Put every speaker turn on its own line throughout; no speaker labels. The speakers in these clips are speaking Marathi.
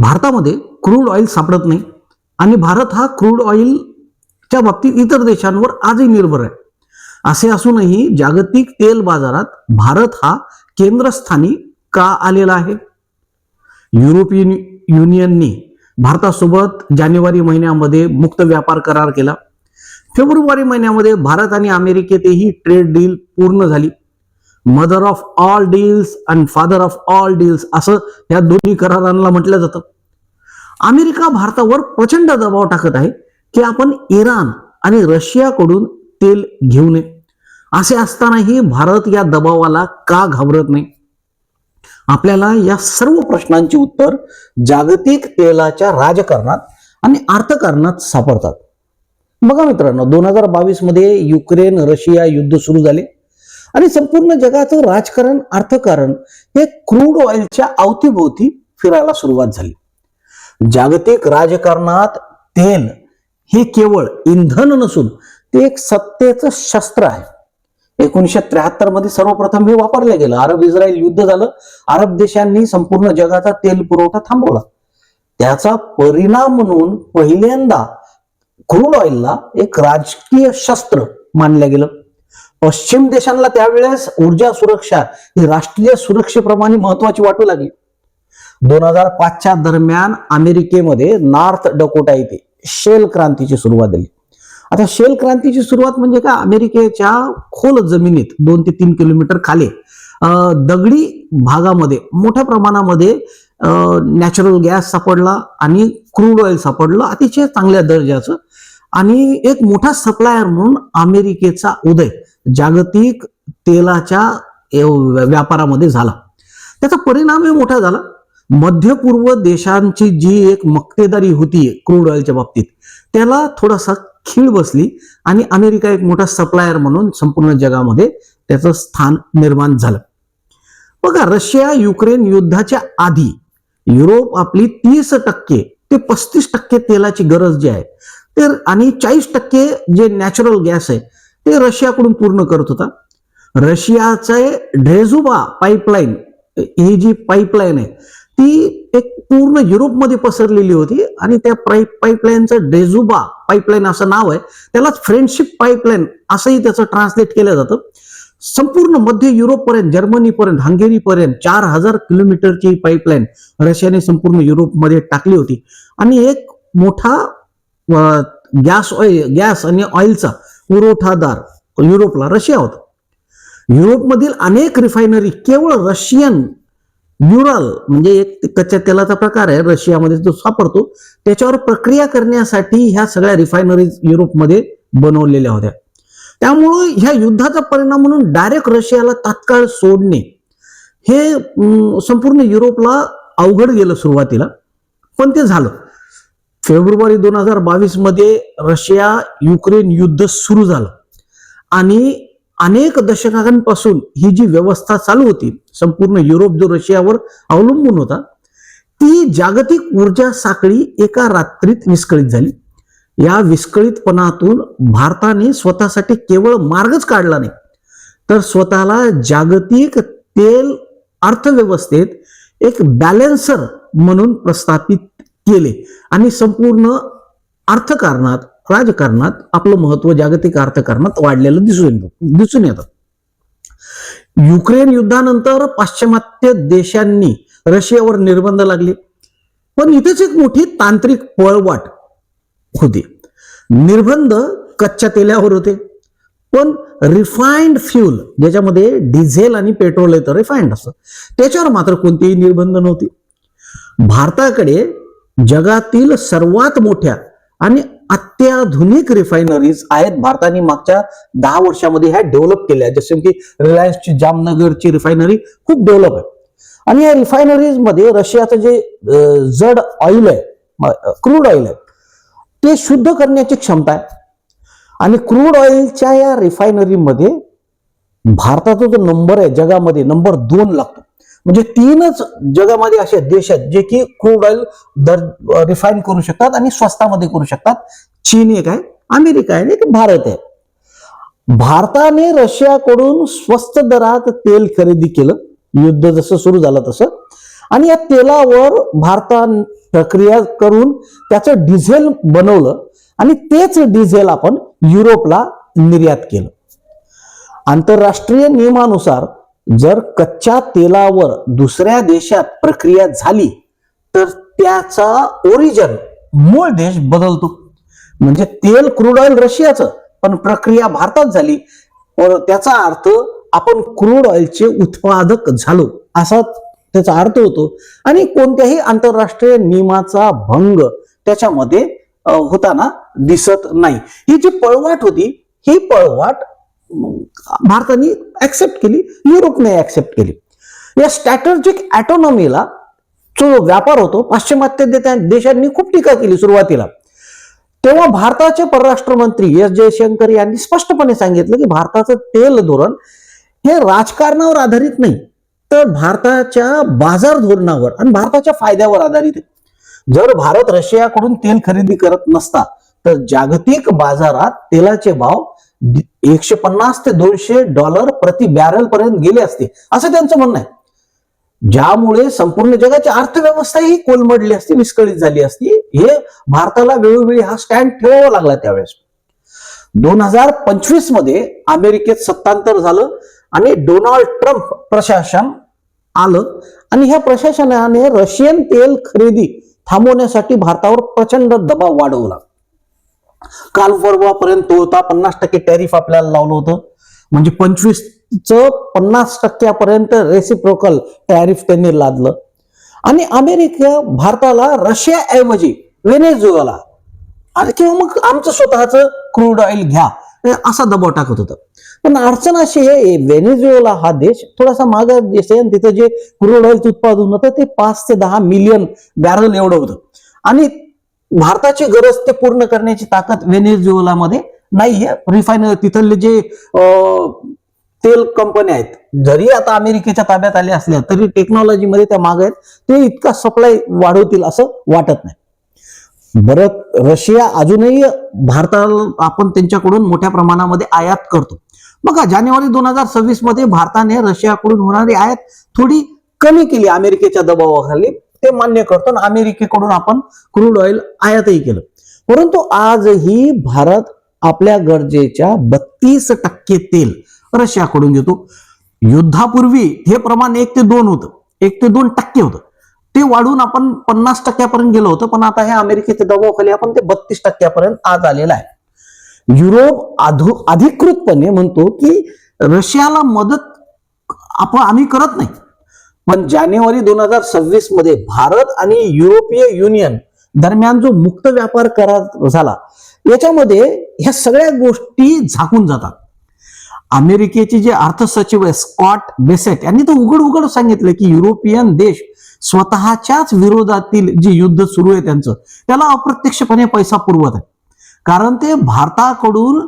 भारतामध्ये क्रूड ऑइल सापडत नाही. आणि भारत हा क्रूड ऑइलच्या बाबतीत इतर देशांवर आजही निर्भर आहे. असे असूनही जागतिक तेल बाजारात भारत हा केंद्रस्थानी का आलेला आहे? युरोपियन युनियनने भारतासोबत जानेवारी महिन्यामध्ये मुक्त व्यापार करार केला. फेब्रुवारी महिन्यामध्ये भारत आणि अमेरिकेतही ट्रेड डील पूर्ण झाली. Mother of all deals and father of all deals असं या दोन्ही करारांना म्हटलं जातं. अमेरिका भारतावर प्रचंड दबाव टाकत आहे की आपण इराण आणि रशियाकडून तेल घेऊ नये. असे असतानाही भारत या दबावाला का घाबरत नाही? आपल्याला या सर्व प्रश्नांची उत्तर जागतिक तेलाच्या राजकारणात आणि अर्थकारणात सापडतात. बघा मित्रांनो दोन हजार बावीसमध्ये युक्रेन रशिया युद्ध सुरू झाले. आणि संपूर्ण जगाचं राजकारण अर्थकारण हे क्रूड ऑइलच्या अवतीभोवती फिरायला सुरुवात झाली. जागतिक राजकारणात तेल हे केवळ इंधन नसून ते एक सत्तेचं शस्त्र आहे. एकोणीशे त्र्याहत्तरमध्ये सर्वप्रथम हे वापरलं गेलं. अरब इस्रायल युद्ध झालं. अरब देशांनी संपूर्ण जगाचा तेल पुरवठा थांबवला. त्याचा परिणाम म्हणून पहिल्यांदा क्रूड ऑइलला एक राजकीय शस्त्र मानलं गेलं. पश्चिम देशांना त्यावेळेस ऊर्जा सुरक्षा ही राष्ट्रीय सुरक्षेप्रमाणे महत्वाची वाटू लागली. दोन हजार पाचच्या दरम्यान अमेरिकेमध्ये नॉर्थ डकोटा येथे शेल क्रांतीची सुरुवात झाली. आता शेल क्रांतीची सुरुवात म्हणजे काय? अमेरिकेच्या खोल जमिनीत दोन ते तीन किलोमीटर खाली अं, दगडी भागामध्ये मोठ्या प्रमाणामध्ये नॅचरल गॅस सापडला आणि क्रूड ऑइल सापडलं अतिशय चांगल्या दर्जाचं. आणि एक मोठा सप्लायर म्हणून अमेरिकेचा उदय. जागतिक तेलाच्या व्यापारामध्ये झाला. त्याचा परिणामही मोठा झाला. मध्य पूर्व देशांची जी एक मक्तेदारी होती क्रूड ऑइलच्या बाबतीत त्याला थोडासा खीळ बसली आणि अमेरिका एक मोठा सप्लायर म्हणून संपूर्ण जगामध्ये त्याचं स्थान निर्माण झालं. बघा रशिया युक्रेन युद्धाच्या आधी युरोप आपली तीस टक्के ते पस्तीस टक्के तेलाची गरज जी आहे ते आणि चाळीस टक्के जे नॅचरल गॅस आहे ते रशियाकडून पूर्ण करत होता. रशियाचे ढेझुबा पाईपलाईन ही जी पाईपलाईन आहे ती एक पूर्ण युरोपमध्ये पसरलेली होती आणि त्या पाईपलाईनचं डेझुबा पाईपलाईन असं नाव आहे त्यालाच फ्रेंडशिप पाईपलाईन असंही त्याचं ट्रान्सलेट केलं जातं. संपूर्ण मध्य युरोपपर्यंत जर्मनीपर्यंत हंगेरीपर्यंत चार हजार किलोमीटरची पाईपलाईन रशियाने संपूर्ण युरोपमध्ये टाकली होती. आणि एक मोठा गॅस ऑइल गॅस आणि ऑइलचा पुरवठादार युरोपला रशिया होता. युरोपमधील अनेक रिफायनरी केवळ रशियन न्यूरल म्हणजे एक कच्च्या तेलाचा प्रकार आहे रशियामध्ये जो सापडतो त्याच्यावर प्रक्रिया करण्यासाठी ह्या सगळ्या रिफायनरीज युरोपमध्ये बनवलेल्या होत्या. त्यामुळं ह्या युद्धाचा परिणाम म्हणून डायरेक्ट रशियाला तात्काळ सोडणे हे संपूर्ण युरोपला अवघड गेलं सुरुवातीला. पण ते झालं. फेब्रुवारी दोन हजार बावीसमध्ये रशिया युक्रेन युद्ध सुरू झालं. आणि अनेक दशकांपासून ही जी व्यवस्था चालू होती संपूर्ण युरोप जो रशियावर अवलंबून होता ती जागतिक ऊर्जा साखळी एका रात्रीत विस्कळीत झाली. या विस्कळीतपणातून भारताने स्वतःसाठी केवळ मार्गच काढला नाही तर स्वतःला जागतिक तेल अर्थव्यवस्थेत एक बॅलेन्सर म्हणून प्रस्थापित केले. आणि संपूर्ण अर्थकारणात राजकारणात आपलं महत्त्व जागतिक अर्थकारणात वाढलेलं दिसून येतं दिसून येतं. युक्रेन युद्धानंतर पाश्चिमात्य देशांनी रशियावर निर्बंध लागले. पण इथेच एक मोठी तांत्रिक पळवाट होती. निर्बंध कच्च्या तेलावर होते. पण रिफाईंड फ्यूल ज्याच्यामध्ये डिझेल आणि पेट्रोल येतं रिफाईंड असतं. त्याच्यावर मात्र कोणतेही निर्बंध नव्हते. भारताकडे जगातील सर्वात मोठ्या आणि अत्याधुनिक रिफायनरीज आहेत. भारताने मागच्या दहा वर्षामध्ये ह्या डेव्हलप केल्या. जसे की रिलायन्सची जामनगरची रिफायनरी खूप डेव्हलप आहे. आणि या रिफायनरीजमध्ये रशियाचं जे जड ऑइल आहे क्रूड ऑइल आहे ते शुद्ध करण्याची क्षमता आहे. आणि क्रूड ऑइलच्या या रिफायनरीमध्ये भारताचा जो नंबर आहे जगामध्ये नंबर दोन लागतो. म्हणजे तीनच जगामध्ये असे देश आहेत जे की क्रूड ऑइल दर रिफाईन करू शकतात आणि स्वस्तामध्ये करू शकतात. चीन एक आहे अमेरिका आहे आणि एक भारत आहे. भारताने रशियाकडून स्वस्त दरात तेल खरेदी केलं. युद्ध जसं सुरू झालं तसं. आणि या तेलावर भारतान प्रक्रिया करून त्याचं डिझेल बनवलं आणि तेच डिझेल आपण युरोपला निर्यात केलं. आंतरराष्ट्रीय नियमानुसार जर कच्च्या तेलावर दुसऱ्या देशात प्रक्रिया झाली तर त्याचा ओरिजन मूळ देश बदलतो. म्हणजे तेल क्रूड ऑइल रशियाचं पण प्रक्रिया भारतात झाली. त्याचा अर्थ आपण क्रूड ऑइलचे उत्पादक झालो. असा त्याचा अर्थ होतो. आणि कोणत्याही आंतरराष्ट्रीय नियमाचा भंग त्याच्यामध्ये होताना दिसत नाही. ही जी पळवाट होती ही पळवाट भारताने ऍक्सेप्ट केली युरोपने ऍक्सेप्ट केली. या स्ट्रॅटर्जिक ॲटॉनॉमीला जो व्यापार होतो पाश्चिमात्य देशांनी खूप टीका केली सुरुवातीला. तेव्हा भारताचे परराष्ट्र मंत्री एस जयशंकर यांनी स्पष्टपणे सांगितलं की भारताचं तेल धोरण हे राजकारणावर आधारित नाही तर भारताच्या बाजार धोरणावर आणि भारताच्या फायद्यावर आधारित आहे. जर भारत रशियाकडून तेल खरेदी करत नसता तर जागतिक बाजारात तेलाचे भाव एकशे पन्नास ते दोनशे डॉलर प्रति बॅरल पर्यंत गेले असते. असं त्यांचं म्हणणं आहे. ज्यामुळे संपूर्ण जगाची अर्थव्यवस्था ही कोलमडली असती विस्कळीत झाली असती. हे भारताला वेळोवेळी हा स्टँड ठेवावा लागला त्यावेळेस. दोन हजार पंचवीसमध्ये अमेरिकेत सत्तांतर झालं आणि डोनाल्ड ट्रम्प प्रशासन आलं आणि ह्या प्रशासनाने रशियन तेल खरेदी थांबवण्यासाठी भारतावर प्रचंड दबाव वाढवला. काल परवापर्यंत तो होता. पन्नास टक्के टॅरिफ आपल्याला लावलं होतं. म्हणजे पंचवीस च पन्नास टक्क्यापर्यंत रेसिप्रोकल टॅरिफ त्यांनी लादलं. आणि अमेरिका भारताला रशियाऐवजी व्हेनेझुएला आणि किंवा मग आमचं स्वतःचं क्रूड ऑइल घ्या. असा दबाव टाकत होतं. पण अडचण अशी आहे व्हेनेझुएला हा देश थोडासा मागा देश आहे आणि तिथं जे क्रूड ऑइलचं उत्पादन होतं ते पाच ते दहा मिलियन बॅरल एवढं होतं. आणि भारताची गरज ते पूर्ण करण्याची ताकद व्हेनेझुएलामध्ये नाहीये. रिफायनर तिथले जे तेल कंपन्या आहेत जरी आता अमेरिकेच्या ताब्यात आल्या असल्या तरी टेक्नॉलॉजीमध्ये त्या माग आहेत. ते इतका सप्लाय वाढवतील असं वाटत नाही. बरं रशिया अजूनही भारताला आपण त्यांच्याकडून मोठ्या प्रमाणामध्ये आयात करतो. बघा जानेवारी दोन हजार सव्वीसमध्ये भारताने रशियाकडून होणारी आयात थोडी कमी केली अमेरिकेच्या दबावाखाली. ते मान्य करतो आणि अमेरिकेकडून आपण क्रूड ऑइल आयातही केलं. परंतु आजही भारत आपल्या गरजेच्या बत्तीस टक्के तेल रशियाकडून घेतो. युद्धापूर्वी हे प्रमाण एक ते दोन होतं. एक ते दोन टक्के होतं. ते वाढून आपण पन्नास टक्क्यापर्यंत गेलो होतं पण आता हे अमेरिकेच्या दबावाखाली आपण ते बत्तीस टक्क्यापर्यंत आज आलेलं आहे. युरोप अधो अधिकृतपणे म्हणतो की रशियाला मदत आपण आम्ही करत नाही. पण जानेवारी दोन हजार सव्वीसमध्ये भारत आणि युरोपीय युनियन दरम्यान जो मुक्त व्यापार करार झाला याच्यामध्ये ह्या सगळ्या गोष्टी झाकून जातात. अमेरिकेचे जे अर्थ सचिव आहे स्कॉट बेसेट यांनी तर उघड उघड सांगितलं की युरोपियन देश स्वतःच्याच विरोधातील जे युद्ध सुरू आहे त्यांचं त्याला अप्रत्यक्षपणे पैसा पुरवत आहे. कारण ते भारताकडून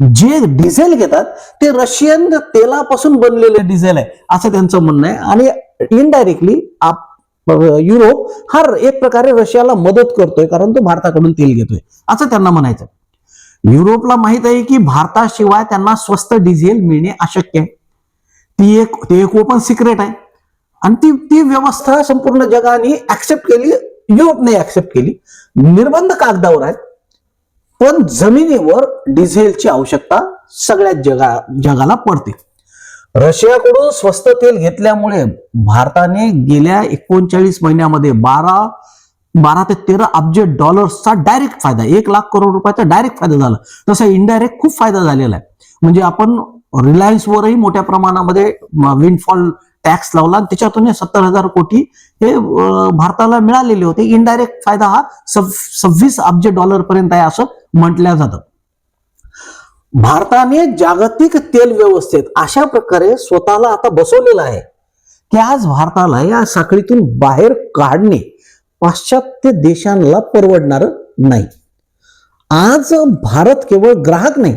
जे डिझेल घेतात ते रशियन तेलापासून बनलेले डिझेल आहे असं त्यांचं म्हणणं आहे. आणि इनडायरेक्टली युरोप हा एक प्रकारे रशियाला मदत करतोय कारण तो भारताकडून तेल घेतोय असं त्यांना म्हणायचं युरोपला माहीत आहे की भारताशिवाय त्यांना स्वस्त डिझेल मिळणे अशक्य आहे. ती एक ते एक ओपन सिक्रेट आहे. आणि ती ती व्यवस्था संपूर्ण जगाने ऍक्सेप्ट केली युरोपने ऍक्सेप्ट केली. निर्बंध कागदावर आहेत. पण जमिनीवर डिझेलची आवश्यकता सगळ्या जगा जगाला पडते. रशियाकडून स्वस्त तेल घेतल्यामुळे भारताने गेल्या एकोणचाळीस महिन्यामध्ये बारा बारा ते तेरा अब्ज डॉलर्सचा डायरेक्ट फायदा एक लाख करोड रुपयाचा डायरेक्ट फायदा झाला. तसा इनडायरेक्ट खूप फायदा झालेला आहे. म्हणजे आपण रिलायन्सवरही मोठ्या प्रमाणामध्ये विंडफॉल टॅक्स लावला. आणि त्याच्यातून सत्तर हजार कोटी हे भारताला मिळालेले होते. इनडायरेक्ट फायदा हा सव्वीस अब्ज डॉलर पर्यंत आहे असं म्हटलं जातं. भारताने जागतिक तेल व्यवस्थेत अशा प्रकारे स्वतःला आता बसवलेलं आहे की आज भारताला या साखळीतून बाहेर काढणे पाश्चात्य देशांना परवडणार नाही. आज भारत केवळ ग्राहक नाही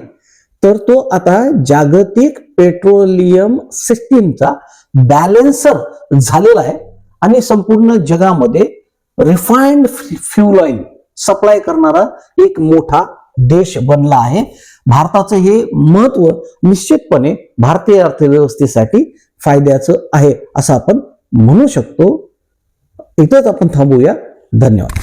तर तो आता जागतिक पेट्रोलियम सिस्टीमचा बॅलेन्सर झालेला आहे आणि संपूर्ण जगामध्ये रिफाईंड फ्युल ऑइल सप्लाय करणारा एक मोठा देश बनला आहे. भारताचं हे महत्त्व निश्चितपणे भारतीय अर्थव्यवस्थेसाठी फायद्याचं आहे असं आपण म्हणू शकतो. इथंच आपण थांबूया. धन्यवाद.